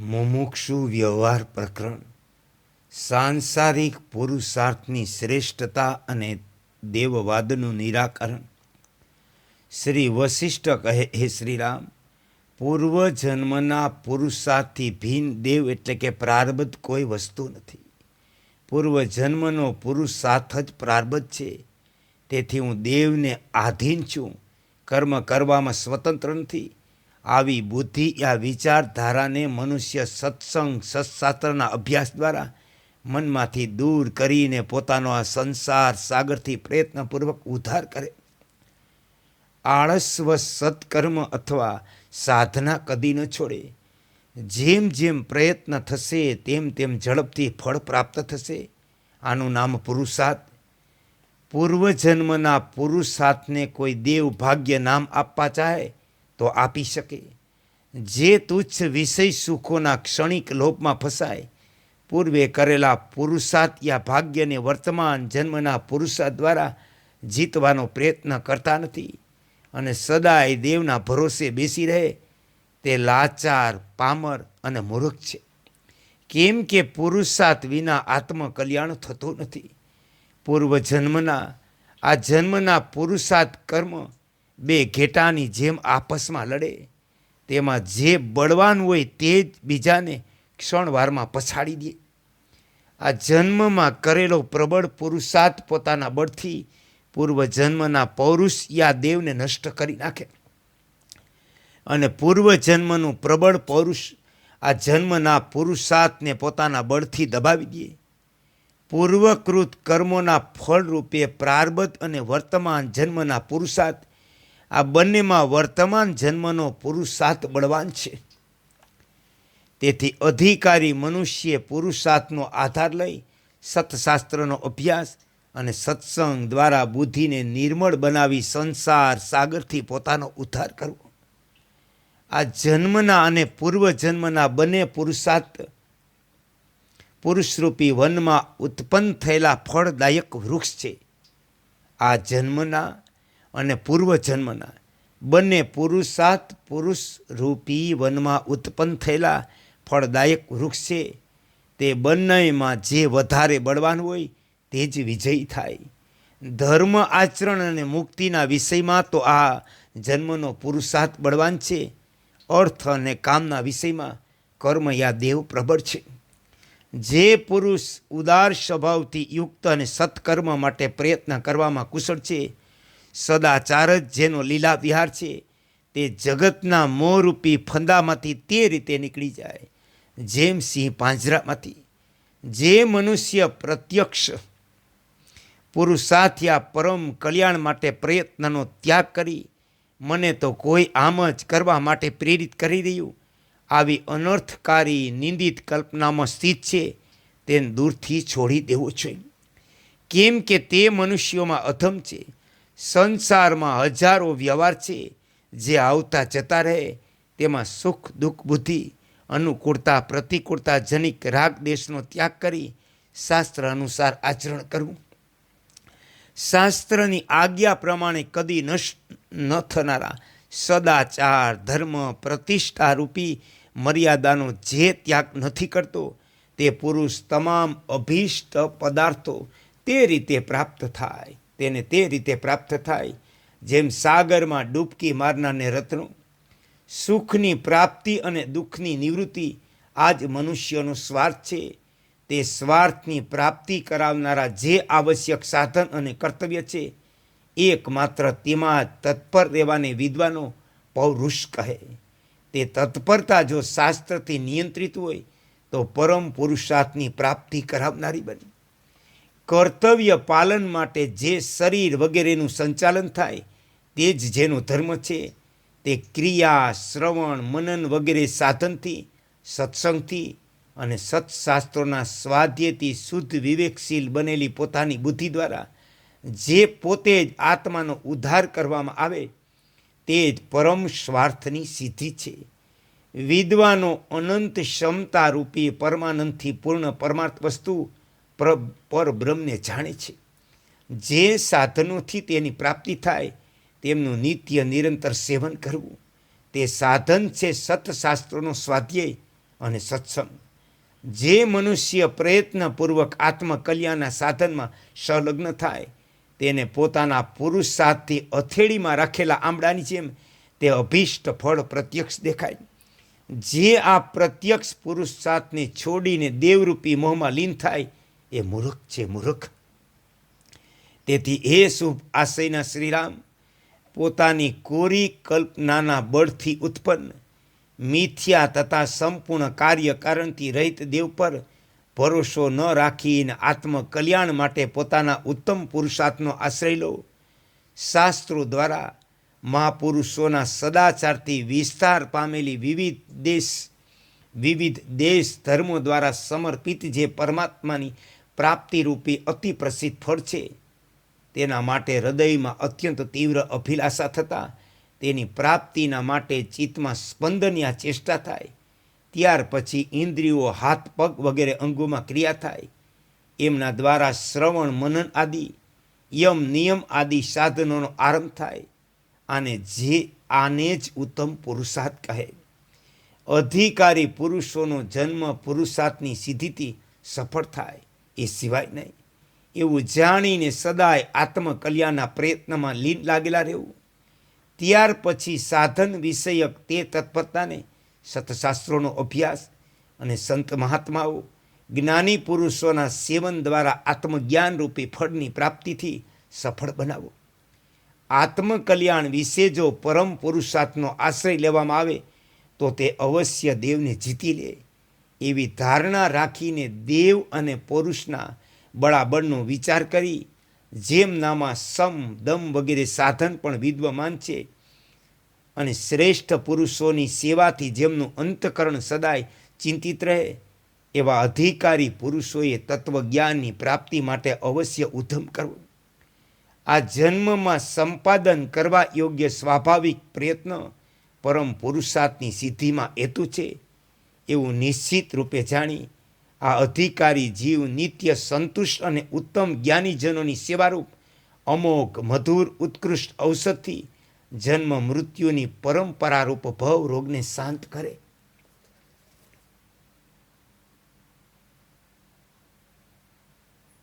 મુમુક્ષુ વ્યવહાર પ્રકરણ સાંસારિક પુરુષાર્થની શ્રેષ્ઠતા અને દેવવાદનું નિરાકરણ. શ્રી વશિષ્ઠ કહે, હે શ્રીરામ પૂર્વજન્મના પુરુષાર્થથી ભિન્ન દેવ એટલે કે પ્રારબ્ધ કોઈ વસ્તુ નથી. પૂર્વજન્મનો પુરુષાર્થ જ પ્રારબ્ધ છે. તેથી હું દેવને આધીન છું. કર્મ કરવામાં સ્વતંત્ર નથી. આવી બુદ્ધિ, આ વિચારધારાને મનુષ્ય સત્સંગ, સત્શાસ્ત્રના અભ્યાસ દ્વારા મનમાંથી દૂર કરીને પોતાનો આ સંસાર સાગરથી પ્રયત્નપૂર્વક ઉદ્ધાર કરે. આળસ્વ સત્કર્મ અથવા સાધના કદી ન છોડે. જેમ જેમ પ્રયત્ન થશે, તેમ તેમ ઝડપથી ફળ પ્રાપ્ત થશે. આનું નામ પુરુષાર્થ. પૂર્વજન્મના પુરુષાર્થને કોઈ દેવ ભાગ્ય નામ આપવા ચાહે તો આપી શકે. જે તુચ્છ વિષય સુખોના ક્ષણિક લોભમાં ફસાય, પૂર્વે કરેલા પુરુષાર્થ યા ભાગ્યને વર્તમાન જન્મના પુરુષાર્થ દ્વારા જીતવાનો પ્રયત્ન કરતા નથી અને સદાય દેવના ભરોસે બેસી રહે, તે લાચાર, પામર અને મૂર્ખ છે. કેમ કે પુરુષાર્થ વિના આત્મકલ્યાણ થતું નથી. પૂર્વજન્મના, આ જન્મના પુરુષાર્થ કર્મ બે ઘેટાની જેમ આપસમાં લડે. તેમાં જે બળવાન હોય તે જ બીજાને ક્ષણવારમાં પછાડી દે. આ જન્મમાં કરેલો પ્રબળ પુરુષાર્થ પોતાના બળથી પૂર્વજન્મના પૌરુષ યા દેવને નષ્ટ કરી નાખે. અને પૂર્વજન્મનું પ્રબળ પૌરુષ આ જન્મના પુરુષાર્થને પોતાના બળથી દબાવી દે. પૂર્વકૃત કર્મોના ફળરૂપે પ્રારબ્ધ અને વર્તમાન જન્મના પુરુષાર્થ આ બંનેમાં વર્તમાન જન્મનો પુરુષાર્થ બળવાન છે. તેથી અધિકારી મનુષ્ય પુરુષાર્થનો આધાર લઈ સતશાસ્ત્રનો અભ્યાસ અને સત્સંગ દ્વારા બુદ્ધિને નિર્મળ બનાવી સંસાર સાગરથી પોતાનો ઉદ્ધાર કરવો. આ જન્મના અને પૂર્વજન્મના બંને પુરુષાર્થ પુરુષરૂપી વનમાં ઉત્પન્ન થયેલા ફળદાયક વૃક્ષ છે. આ જન્મના અને પૂર્વજન્મના. બંને પુરુષાર્થ પુરુષરૂપી વનમાં ઉત્પન્ન થયેલા ફળદાયક વૃક્ષ છે. તે બંનેમાં જે વધારે બળવાન હોય તે જ વિજય થાય. ધર્મ આચરણ અને મુક્તિના વિષયમાં તો આ જન્મનો પુરુષાર્થ બળવાન છે. અર્થ અને કામના વિષયમાં કર્મ યા દેવ પ્રબળ છે. જે પુરુષ ઉદાર સ્વભાવથી યુક્ત અને સત્કર્મ માટે પ્રયત્ન કરવામાં કુશળ છે સદાચાર જ જેનો લીલા વિહાર છે, તે જગતના મોરૂપી ફંદામાંથી તે રીતે નીકળી જાય. જેમ સિંહ પાંજરામાંથી, જે મનુષ્ય પ્રત્યક્ષ પુરુષાર્થયા પરમ કલ્યાણ માટે પ્રયત્નનો ત્યાગ કરી, મને તો કોઈ આમ જ કરવા માટે પ્રેરિત કરી રહ્યું. આવી અનર્થકારી નિંદિત કલ્પનામાં સ્થિત છે, તેને દૂરથી છોડી દેવો જોઈએ. કેમ કે તે મનુષ્યોમાં અધમ છે સંસારમાં હજારો વ્યવહાર છે, જે આવતા જતા રહે, તેમાં સુખ, દુઃખ, બુદ્ધિ, અનુકૂળતા, પ્રતિકૂળતા જનિક રાગ દેશનો ત્યાગ કરી શાસ્ત્ર અનુસાર આચરણ કરવું. શાસ્ત્રની આજ્ઞા પ્રમાણે કદી નષ્ટ ન થનારા સદાચાર, ધર્મ, પ્રતિષ્ઠા રૂપી મર્યાદાનો જે ત્યાગ નથી કરતો, તે પુરુષ તમામ અભિષ્ટ પદાર્થો તે રીતે પ્રાપ્ત થાય. તેને તે રીતે પ્રાપ્ત થાય, જેમ સાગરમાં ડૂબકી મારનારને રત્નો, સુખની પ્રાપ્તિ અને દુઃખની નિવૃત્તિ આ જ મનુષ્યનો સ્વાર્થ છે. તે સ્વાર્થની પ્રાપ્તિ કરાવનારા જે આવશ્યક સાધન અને કર્તવ્ય છે, એકમાત્ર તેમાં તત્પર રહેવાને વિદ્વાનો પૌરુષ કહે. તે તત્પરતા જો શાસ્ત્રથી નિયંત્રિત હોય, તો પરમ પુરુષાર્થની પ્રાપ્તિ કરાવનારી બને. કર્તવ્ય પાલન માટે જે શરીર વગેરેનું સંચાલન થાય, તે જ જેનો ધર્મ છે. તે ક્રિયા, શ્રવણ, મનન વગેરે સાધનથી, સત્સંગથી અને સત્શાસ્ત્રોના સ્વાધ્યથી શુદ્ધ વિવેકશીલ બનેલી પોતાની બુદ્ધિ દ્વારા જે પોતે જ આત્માનો ઉદ્ધાર કરવામાં આવે, તે જ પરમ સ્વાર્થની સિદ્ધિ છે. વિદ્વાનો અનંત ક્ષમતારૂપી પરમાનંદથી પૂર્ણ પરમાર્થ વસ્તુ પરબ્રહ્મને જાણે છે. જે સાધનોથી તેની પ્રાપ્તિ થાય, તેમનું નિત્ય નિરંતર સેવન કરવું. તે સાધન છે સતશાસ્ત્રોનો સ્વાધ્યાય અને સત્સંગ. જે મનુષ્ય પ્રયત્નપૂર્વક આત્મકલ્યાણના સાધનમાં સંલગ્ન થાય, તેને પોતાના પુરુષાર્થથી અથેળીમાં રાખેલા આંબળાની જેમ તે અભિષ્ટ ફળ પ્રત્યક્ષ દેખાય. જે આ પ્રત્યક્ષ પુરુષાર્થને છોડીને દેવરૂપી મોહમાં લીન થાય એ મૂર્ખ છે મૂર્ખ. તેથી એ શુભ આશયના શ્રીરામ પોતાની કોરી કલ્પનાના બળથી ઉત્પન્ન, મિથ્યા તથા સંપૂર્ણ કાર્ય કારણથી રહિત દેવ પર ભરોસો ન રાખીને આત્મકલ્યાણ માટે પોતાના ઉત્તમ પુરુષાર્થનો આશ્રય લો. શાસ્ત્રો દ્વારા મહાપુરુષોના સદાચારથી વિસ્તાર પામેલી વિવિધ દેશ વિવિધ દેશ ધર્મો દ્વારા સમર્પિત જે પરમાત્માની પ્રાપ્તિરૂપી અતિ પ્રસિદ્ધ ફળ છે. તેના માટે હૃદયમાં અત્યંત તીવ્ર અભિલાષા થતાં, તેની પ્રાપ્તિના માટે ચિત્તમાં સ્પંદનીય ચેષ્ટા થાય. ત્યાર પછી ઇન્દ્રિયો હાથ, પગ વગેરે અંગોમાં ક્રિયા થાય. એમના દ્વારા શ્રવણ, મનન આદિ, યમ, નિયમ આદિ સાધનોનો આરંભ થાય અને જે આને જ ઉત્તમ પુરુષાર્થ કહે. અધિકારી પુરુષોનો જન્મ પુરુષાર્થની સિદ્ધિથી સફળ થાય. એ સિવાય નહીં. એવું જાણીને સદાય આત્મકલ્યાણના પ્રયત્નમાં લીન લાગેલા રહેવું. ત્યાર પછી સાધન વિષયક તે તત્પરતાને સતશાસ્ત્રોનો અભ્યાસ અને સંત મહાત્માઓ જ્ઞાની પુરુષોના સેવન દ્વારા આત્મજ્ઞાન રૂપી ફળની પ્રાપ્તિથી સફળ બનાવો. આત્મકલ્યાણ વિશે જો પરમ પુરુષાર્થનો આશ્રય લેવામાં આવે, તો તે અવશ્ય દેવને જીતી લે. એવી ધારણા રાખીને દેવ અને પુરુષના બળાબળનો વિચાર કરી જેમનામાં સમ, દમ વગેરે સાધન પણ વિદ્વમાન છે, અને શ્રેષ્ઠ પુરુષોની સેવાથી જેમનું અંતકરણ સદાય ચિંતિત રહે, એવા અધિકારી પુરુષોએ તત્વજ્ઞાનની પ્રાપ્તિ માટે અવશ્ય ઉધમ કરવો. આ જન્મમાં સંપાદન કરવા યોગ્ય સ્વાભાવિક પ્રયત્ન પરમ પુરુષાર્થની સિદ્ધિમાં હેતુ છે. એવું નિશ્ચિત રૂપે જાણી આ અધિકારી જીવ, નિત્ય સંતુષ્ટ અને ઉત્તમ જ્ઞાનીજનોની સેવારૂપ અમોઘ, મધુર, ઉત્કૃષ્ટ ઔષધથી જન્મ મૃત્યુની પરંપરારૂપ ભવ રોગને શાંત કરે.